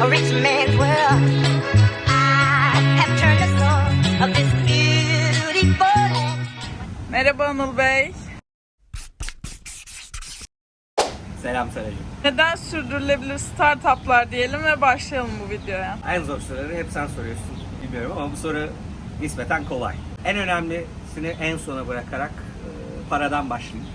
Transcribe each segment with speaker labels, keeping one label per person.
Speaker 1: a rich man's world. I have turned the soul of this beautiful land.
Speaker 2: Merhaba Anıl Bey.
Speaker 3: Selam Saracığım.
Speaker 2: Neden sürdürülebilir startuplar diyelim ve başlayalım bu videoya.
Speaker 3: En zor soruları hep sen soruyorsun bilmiyorum ama bu soru nispeten kolay. En önemlisini en sona bırakarak e, paradan başlayayım.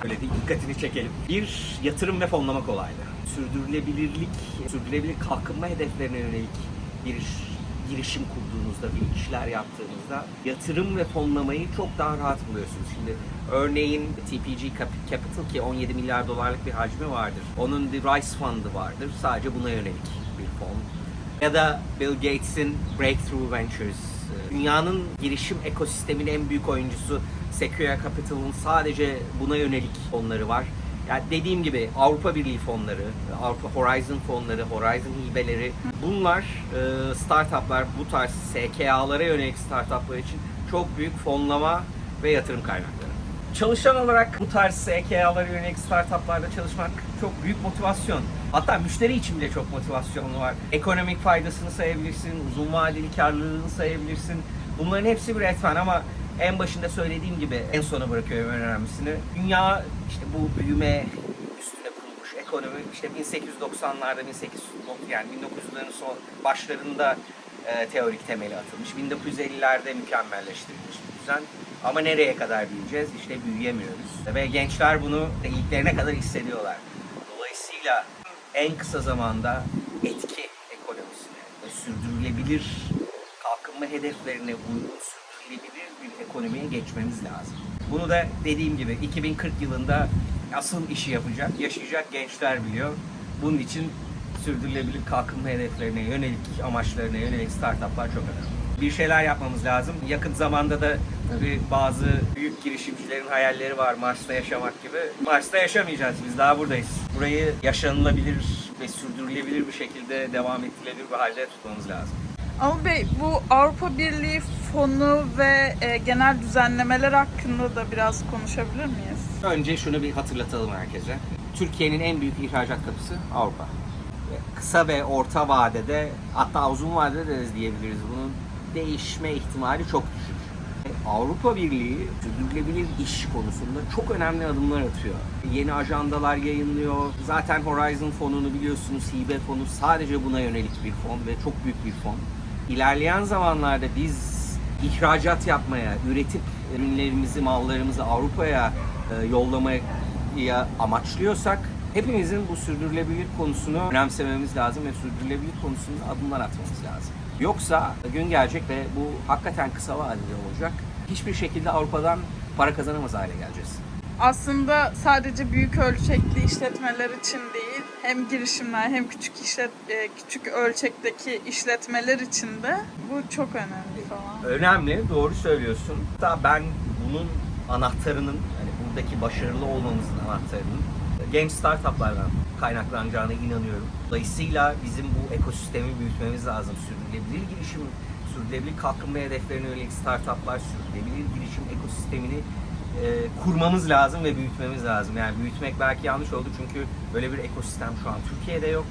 Speaker 3: E, Öyle değil, dikkatini çekelim. Bir, yatırım ve fonlama kolaylığı. Sürdürülebilirlik, sürdürülebilir kalkınma hedeflerine yönelik bir girişim kurduğunuzda, bir işler yaptığınızda yatırım ve fonlamayı çok daha rahat buluyorsunuz. Şimdi örneğin TPG Cap- Capital ki 17 milyar dolarlık bir hacmi vardır. Onun The Rice Fund'ı vardır. Sadece buna yönelik bir fon. Ya da Bill Gates'in Breakthrough Ventures. Dünyanın girişim ekosisteminin en büyük oyuncusu Sequoia Capital'ın sadece buna yönelik fonları var. Yani dediğim gibi Avrupa Birliği fonları, Avrupa Horizon fonları, Horizon hibeleri bunlar e, startuplar bu tarz SKA'lara yönelik startuplar için çok büyük fonlama ve yatırım kaynakları. Çalışan olarak bu tarz SKA'lara yönelik startuplarda çalışmak çok büyük motivasyon. Hatta müşteri için bile çok motivasyonlu var. Ekonomik faydasını sayabilirsin, uzun vadeli karlılığını sayabilirsin. Bunların hepsi bir etmen ama en başında söylediğim gibi en sona bırakıyorum en önemlisini. Dünya işte bu büyüme üstüne kurulmuş ekonomi işte 1890'larda 1800 yani 1900'lerin son başlarında e, teorik temeli atılmış. 1950'lerde mükemmelleştirilmiş bir düzen. Ama nereye kadar büyüyeceğiz? İşte büyüyemiyoruz. Ve gençler bunu iliklerine kadar hissediyorlar. Dolayısıyla en kısa zamanda etki ekonomisine ve sürdürülebilir kalkınma hedeflerine uygun bir ekonomiye geçmemiz lazım. Bunu da dediğim gibi 2040 yılında asıl işi yapacak, yaşayacak gençler biliyor. Bunun için sürdürülebilir kalkınma hedeflerine yönelik, amaçlarına yönelik startuplar çok önemli. Bir şeyler yapmamız lazım. Yakın zamanda da tabii bazı büyük girişimcilerin hayalleri var Mars'ta yaşamak gibi. Mars'ta yaşamayacağız biz daha buradayız. Burayı yaşanılabilir ve sürdürülebilir bir şekilde devam ettirilebilir bir halde tutmamız lazım.
Speaker 2: Anıl Bey bu Avrupa Birliği fonu ve e, genel düzenlemeler hakkında da biraz konuşabilir miyiz?
Speaker 3: Önce şunu bir hatırlatalım herkese. Türkiye'nin en büyük ihracat kapısı Avrupa. Kısa ve orta vadede hatta uzun vadede de diyebiliriz bunun değişme ihtimali çok düşük. Avrupa Birliği sürdürülebilir iş konusunda çok önemli adımlar atıyor. Yeni ajandalar yayınlıyor. Zaten Horizon fonunu biliyorsunuz hibe fonu sadece buna yönelik bir fon ve çok büyük bir fon. İlerleyen zamanlarda biz ihracat yapmaya, üretip ürünlerimizi, mallarımızı Avrupa'ya e, yollamaya amaçlıyorsak hepimizin bu sürdürülebilir konusunu önemsememiz lazım ve sürdürülebilir konusunda adımlar atmamız lazım. Yoksa gün gelecek ve bu hakikaten kısa vadede olacak. Hiçbir şekilde Avrupa'dan para kazanamaz hale geleceğiz.
Speaker 2: Aslında sadece büyük ölçekli işletmeler için değil, hem girişimler hem küçük işlet e, küçük ölçekteki işletmeler için de bu çok önemli falan.
Speaker 3: Önemli, doğru söylüyorsun. Hatta ben bunun anahtarının, yani buradaki başarılı olmamızın anahtarının genç startuplardan kaynaklanacağına inanıyorum. Dolayısıyla bizim bu ekosistemi büyütmemiz lazım. Sürdürülebilir girişim, sürdürülebilir kalkınma hedeflerine yönelik startuplar, sürdürülebilir girişim ekosistemini e, kurmamız lazım ve büyütmemiz lazım. Yani büyütmek belki yanlış oldu çünkü böyle bir ekosistem şu an Türkiye'de yok.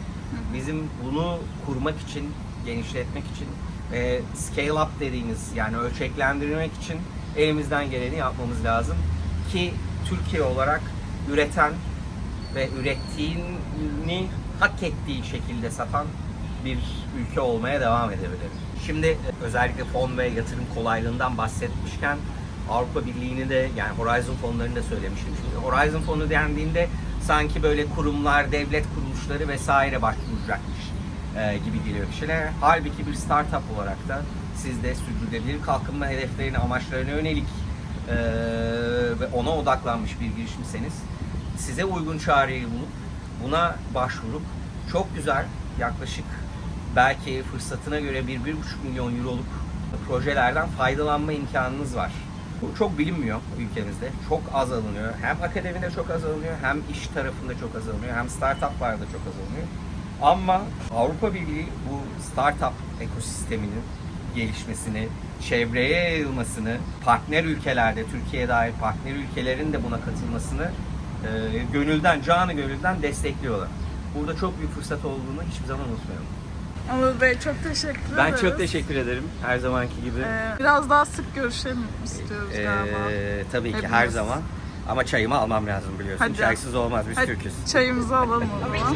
Speaker 3: Bizim bunu kurmak için, genişletmek için ve scale up dediğimiz yani ölçeklendirmek için elimizden geleni yapmamız lazım ki Türkiye olarak üreten ve ürettiğini hak ettiği şekilde satan bir ülke olmaya devam edebilir. Şimdi e, özellikle fon ve yatırım kolaylığından bahsetmişken Avrupa Birliği'ni de yani Horizon fonlarını da söylemiştim. Şimdi Horizon fonu dendiğinde sanki böyle kurumlar, devlet kuruluşları vesaire başvuracakmış e, gibi geliyor kişilere. Halbuki bir startup olarak da siz de sürdürülebilir kalkınma hedeflerine, amaçlarına yönelik e, ve ona odaklanmış bir girişimseniz size uygun çareyi bulup buna başvurup çok güzel yaklaşık belki fırsatına göre 1-1,5 milyon euroluk projelerden faydalanma imkanınız var. Bu çok bilinmiyor ülkemizde. Çok az alınıyor. Hem akademide çok az alınıyor, hem iş tarafında çok az alınıyor, hem startuplarda çok az alınıyor. Ama Avrupa Birliği bu startup ekosisteminin gelişmesini, çevreye yayılmasını, partner ülkelerde, Türkiye'ye dair partner ülkelerin de buna katılmasını e, gönülden, canı gönülden destekliyorlar. burada çok büyük fırsat olduğunu hiçbir zaman unutmayalım.
Speaker 2: Anıl Bey çok teşekkür
Speaker 3: Ben çok teşekkür ederim her zamanki gibi.
Speaker 2: Ee, biraz daha sık görüşelim istiyoruz galiba.
Speaker 3: Ee, tabii ki
Speaker 2: Hepimiz.
Speaker 3: her zaman. Ama çayımı almam lazım biliyorsun.
Speaker 2: Hadi.
Speaker 3: Çaysız olmaz biz
Speaker 2: Hadi
Speaker 3: Türk'üz.
Speaker 2: çayımızı alalım o zaman.